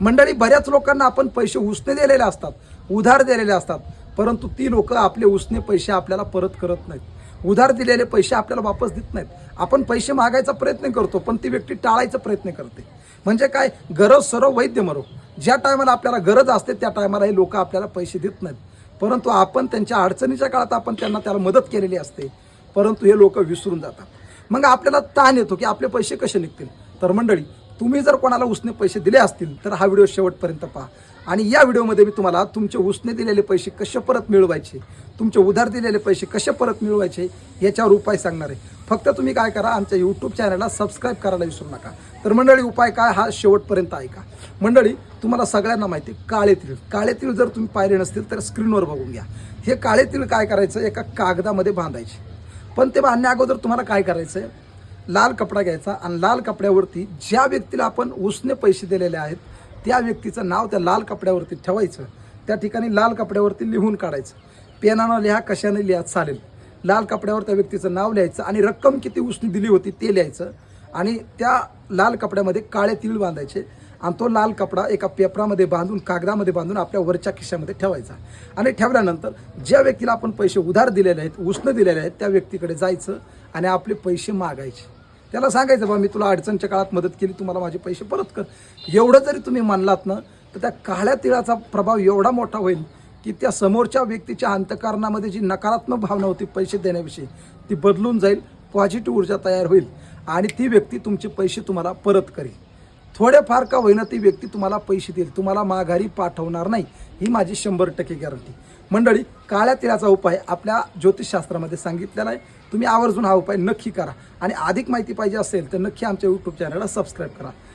मंडळी बऱ्याच लोकांना आपण पैसे उसने दिलेले असतात उधार दिलेले असतात परंतु ती लोक आपले उसने पैसे आपल्याला परत करत नाहीत. उधार दिलेले पैसे आपल्याला वापस देत नाहीत. आपण पैसे मागायचा प्रयत्न करतो पण ती व्यक्ती टाळायचा प्रयत्न करते. म्हणजे काय? गरज सर्व वैद्य मरो. ज्या टायमाला आपल्याला गरज असते त्या टायमाला हे लोक आपल्याला पैसे देत नाहीत. परंतु आपण त्यांच्या अडचणीच्या काळात आपण त्यांना त्याला मदत केलेली असते परंतु हे लोक विसरून जातात. मग आपल्याला ताण येतो की आपले पैसे कसे निघतील? तर मंडळी तुम्ही जर कोणाला उसने पैसे दिले असतील तर हा व्हिडिओ शेवटपर्यंत पहा. आणि या व्हिडिओमध्ये मी तुम्हाला तुमचे उसने दिलेले पैसे कसे परत मिळवायचे तुमचे उधार दिलेले पैसे कसे परत मिळवायचे याच्यावर उपाय सांगणार आहे. फक्त तुम्ही काय करा आमच्या यूट्यूब चॅनलला सबस्क्राईब करायला विसरू नका. तर मंडळी उपाय काय? हा शेवटपर्यंत ऐका. मंडळी तुम्हाला सगळ्यांना माहिती आहे, काळे तीळ. काळे तीळ जर तुम्ही पाहिले नसतील तर स्क्रीनवर बघून घ्या. हे काळे तीळ काय करायचं? एका कागदामध्ये बांधायचे. पण ते बांधण्या अगोदर तुम्हाला काय करायचं आहे लाल कपडा घ्यायचा आणि लाल कपड्यावरती ज्या व्यक्तीला आपण उसने पैसे दिलेले आहेत त्या व्यक्तीचं नाव त्या लाल कपड्यावरती ठेवायचं. त्या ठिकाणी लाल कपड्यावरती लिहून काढायचं. पेनानं लिहा कशाने लिहा चालेल. लाल कपड्यावर त्या व्यक्तीचं नाव लिहायचं आणि रक्कम किती उसने दिली होती ते लिहायचं आणि त्या लाल कपड्यामध्ये काळे तीळ बांधायचे आणि तो लाल कपडा एका पेपरामध्ये बांधून कागदामध्ये बांधून आपल्या वरच्या खिशामध्ये ठेवायचा. आणि ठेवल्यानंतर ज्या व्यक्तीला आपण पैसे उधार दिलेले आहेत उसनं दिलेले आहेत त्या व्यक्तीकडे जायचं आणि आपले पैसे मागायचे. त्याला सांगायचं बा मी तुला अडचणच्या काळात मदत केली तुम्हाला माझे पैसे परत कर. एवढं जरी तुम्ही मानलात ना तर त्या काळ्या तिळाचा प्रभाव एवढा मोठा होईल की त्या समोरच्या व्यक्तीच्या अंतकरणामध्ये जी नकारात्मक भावना होती पैसे देण्याविषयी ती बदलून जाईल पॉझिटिव्ह ऊर्जा तयार होईल आणि ती व्यक्ती तुमचे पैसे तुम्हाला परत करेल. थोडेफार का होईना ती व्यक्ती तुम्हाला पैसे देईल. तुम्हाला माघारी पाठवणार नाही. ही माझी शंभर टक्के गॅरंटी मंडळी काळ्या तिळाचा उपाय आपल्या ज्योतिषशास्त्रामध्ये सांगितलेला आहे. तुम्ही आवर्जून हा उपाय नक्की करा. आणि अधिक माहिती पाहिजे असेल तर नक्की आमच्या यूट्यूब चॅनलला सबस्क्राईब करा.